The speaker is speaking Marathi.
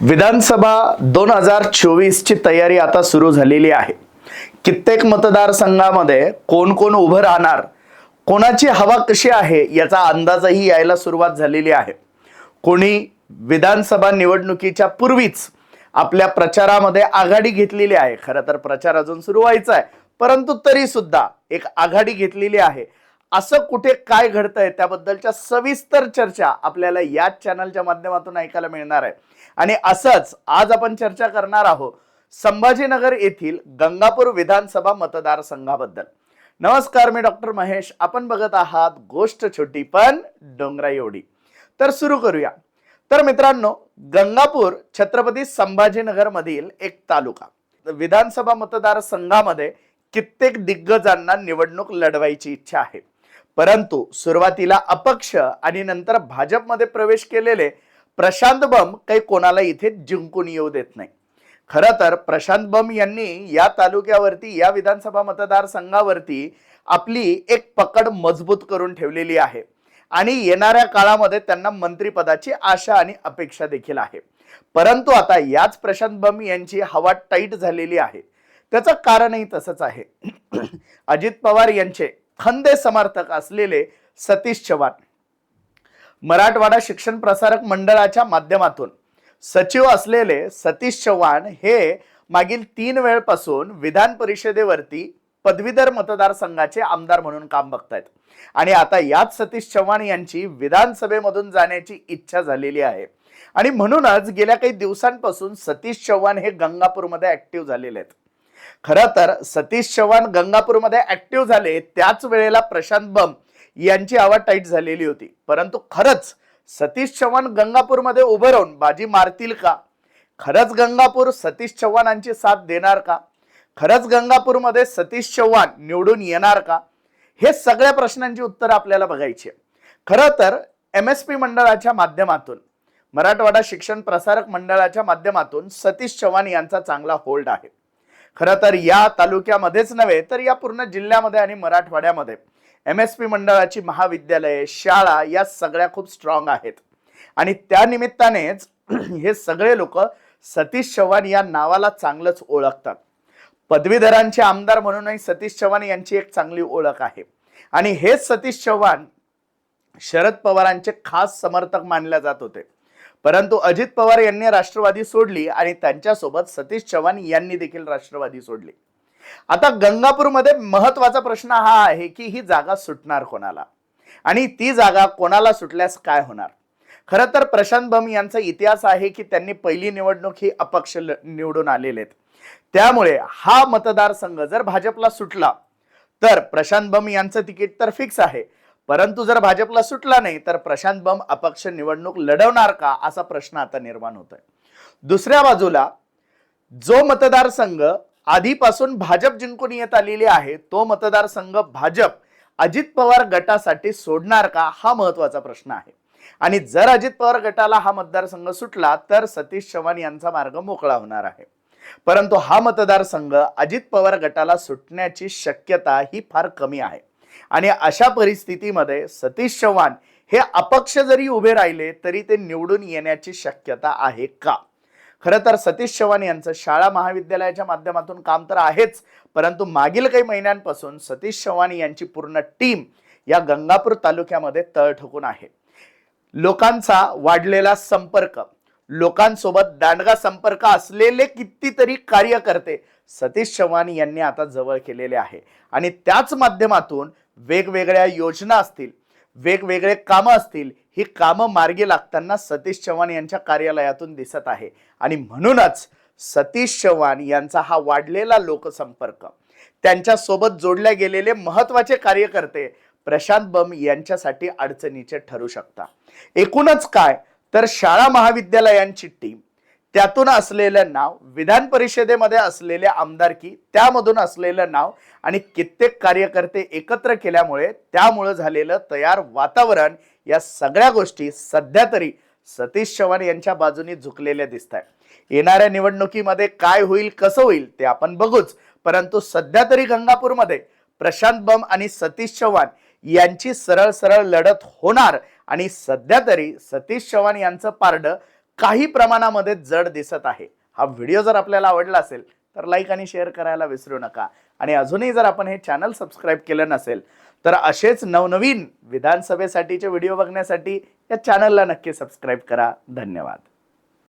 विधानसभा दोन हजार चोवीसची तयारी आता सुरू झालेली आहे. कित्येक मतदारसंघामध्ये कोण कोण उभं राहणार कोणाची हवा कशी आहे याचा अंदाजही यायला सुरुवात झालेली आहे. कोणी विधानसभा निवडणुकीच्या पूर्वीच आपल्या प्रचारामध्ये आघाडी घेतलेली आहे. खरं तर प्रचार अजून सुरू व्हायचा आहे परंतु तरी सुद्धा एक आघाडी घेतलेली आहे. असं कुठे काय घडतंय त्याबद्दलच्या सविस्तर चर्चा आपल्याला याच चॅनलच्या माध्यमातून ऐकायला मिळणार आहे. आणि असंच आज आपण चर्चा करणार आहोत संभाजीनगर येथील गंगापूर विधानसभा मतदारसंघाबद्दल. नमस्कार मी डॉक्टर महेश. आपण बघत आहात गोष्ट छोटी पण डोंगरा एवढी. तर सुरू करूया. तर मित्रांनो गंगापूर छत्रपती संभाजीनगर मधील एक तालुका. विधानसभा मतदारसंघामध्ये कित्येक दिग्गजांना निवडणूक लढवायची इच्छा आहे. परंतु सुरुवातीला अपक्ष आणि नंतर भाजपमध्ये प्रवेश केलेले प्रशांत बम काही कोणाला इथे जिंकून येऊ देत नाही. खरं तर प्रशांत बम यांनी या तालुक्यावरती या विधानसभा मतदारसंघावरती आपली एक पकड मजबूत करून ठेवलेली आहे. आणि येणाऱ्या काळामध्ये त्यांना मंत्रिपदाची आशा आणि अपेक्षा देखील आहे. परंतु आता याच प्रशांत बम यांची हवा टाईट झालेली आहे. त्याचं कारणही तसंच आहे. अजित पवार यांचे खंदे समर्थक असलेले सतीश चव्हाण. मराठवाडा शिक्षण प्रसारक मंडळाच्या माध्यमातून सचिव असलेले सतीश चव्हाण हे मागील तीन वेळपासून विधान परिषदेवरती पदवीधर मतदारसंघाचे आमदार म्हणून काम बघतायत. आणि आता याच सतीश चव्हाण यांची विधानसभेमधून जाण्याची इच्छा झालेली आहे. आणि म्हणूनच गेल्या काही दिवसांपासून सतीश चव्हाण हे गंगापूरमध्ये ऍक्टिव्ह झालेले आहेत. खरं तर सतीश चव्हाण गंगापूरमध्ये ऍक्टिव्ह झाले त्याच वेळेला प्रशांत बम यांची आवाज टाईट झालेली होती. परंतु खरंच सतीश चव्हाण गंगापूरमध्ये उभं राहून बाजी मारतील का? खरंच गंगापूर सतीश चव्हाणांची साथ देणार का? खरंच गंगापूरमध्ये सतीश चव्हाण निवडून येणार का? हे सगळ्या प्रश्नांची उत्तरं आपल्याला बघायची खरं तर एम एस पी मंडळाच्या माध्यमातून मराठवाडा शिक्षण प्रसारक मंडळाच्या माध्यमातून सतीश चव्हाण यांचा चांगला होल्ड आहे. खरं तर या तालुक्यामध्येच नव्हे तर या पूर्ण जिल्ह्यामध्ये आणि मराठवाड्यामध्ये. एम एस पी मंडळाची महाविद्यालये शाळा या सगळ्या खूप स्ट्रॉंग आहेत. आणि त्या निमित्तानेच हे सगळे लोक सतीश चव्हाण या नावाला चांगलंच ओळखतात. पदवीधरांचे आमदार म्हणूनही सतीश चव्हाण यांची एक चांगली ओळख आहे. आणि हेच सतीश चव्हाण शरद पवारांचे खास समर्थक मानले जात होते. परंतु अजित पवार यांनी राष्ट्रवादी सोडली आणि त्यांच्यासोबत सतीश चव्हाण यांनी देखील राष्ट्रवादी सोडली. आता गंगापूरमध्ये महत्त्वाचा प्रश्न हा आहे की ही जागा सुटणार कोणाला? आणि ती जागा कोणाला सुटल्यास काय होणार? खरं तर प्रशांत बम यांचा इतिहास आहे की त्यांनी पहिली निवडणूक ही अपक्ष निवडून आलेले आहेत त्यामुळे हा मतदारसंघ जर भाजपला सुटला तर प्रशांत बम यांचं तिकीट तर फिक्स आहे. परंतु जर भाजपला सुटला नाही तर प्रशांत बम अपक्ष निवडणूक लढवणार का असा प्रश्न आता निर्माण होतोय. दुसऱ्या बाजूला जो मतदारसंघ आधीपासून भाजप जिंकून येत आलेली आहे तो मतदारसंघ भाजप अजित पवार गटासाठी सोडणार का हा महत्त्वाचा प्रश्न आहे. आणि जर अजित पवार गटाला हा मतदारसंघ सुटला तर सतीश चव्हाण यांचा मार्ग मोकळा होणार आहे. परंतु हा मतदारसंघ अजित पवार गटाला सुटण्याची शक्यता ही फार कमी आहे. आणि अशा परिस्थितीमध्ये सतीश चव्हाण हे अपक्ष जरी उभे राहिले तरी ते निवडून येण्याची शक्यता आहे का? खरं तर सतीश चव्हाण यांचं शाळा महाविद्यालयाच्या माध्यमातून काम तर आहेच परंतु मागील काही महिन्यांपासून सतीश चव्हाण यांची पूर्ण टीम या गंगापूर तालुक्यामध्ये तळ ठोकून आहे. लोकांचा वाढलेला संपर्क लोकांसोबत दांडगा संपर्क असलेले कितीतरी कार्यकर्ते सतीश चव्हाण यांनी आता जवळ केलेले आहे. आणि त्याच माध्यमातून वेगवेगळ्या योजना असतील वेगवेगळे कामं असतील ही कामं मार्गी लागताना सतीश चव्हाण यांच्या कार्यालयातून दिसत आहे. आणि म्हणूनच सतीश चव्हाण यांचा हा वाढलेला लोकसंपर्क त्यांच्यासोबत जोडले गेलेले महत्त्वाचे कार्यकर्ते प्रशांत बम यांच्यासाठी अडचणीचे ठरू शकता. एकूणच काय? तर शाळा महाविद्यालयांची टीम त्यातून असलेलं नाव विधान परिषदेमध्ये असलेले आमदारकी त्यामधून असलेलं नाव आणि कित्येक कार्यकर्ते एकत्र केल्यामुळे त्यामुळं झालेलं तयार वातावरण या सगळ्या गोष्टी सध्या तरी सतीश चव्हाण यांच्या बाजूने झुकलेल्या दिसत आहे येणाऱ्या निवडणुकीमध्ये काय होईल कसं होईल ते आपण बघूच. परंतु सध्या तरी गंगापूरमध्ये प्रशांत बम आणि सतीश चव्हाण यांची सरळ सरळ लढत होणार. आणि सध्या तरी सतीश चव्हाण यांचं पारडं काही प्रमाणामध्ये जड दिसत आहे. हा व्हिडिओ जर आपल्याला आवडला असेल तर लाईक आणि शेअर करायला विसरू नका. आणि अजूनही जर आपण हे चॅनल सबस्क्राईब केलं नसेल तर असेच नवनवीन विधानसभेसाठीचे व्हिडिओ बघण्यासाठी या चॅनलला नक्की सबस्क्राईब करा. धन्यवाद.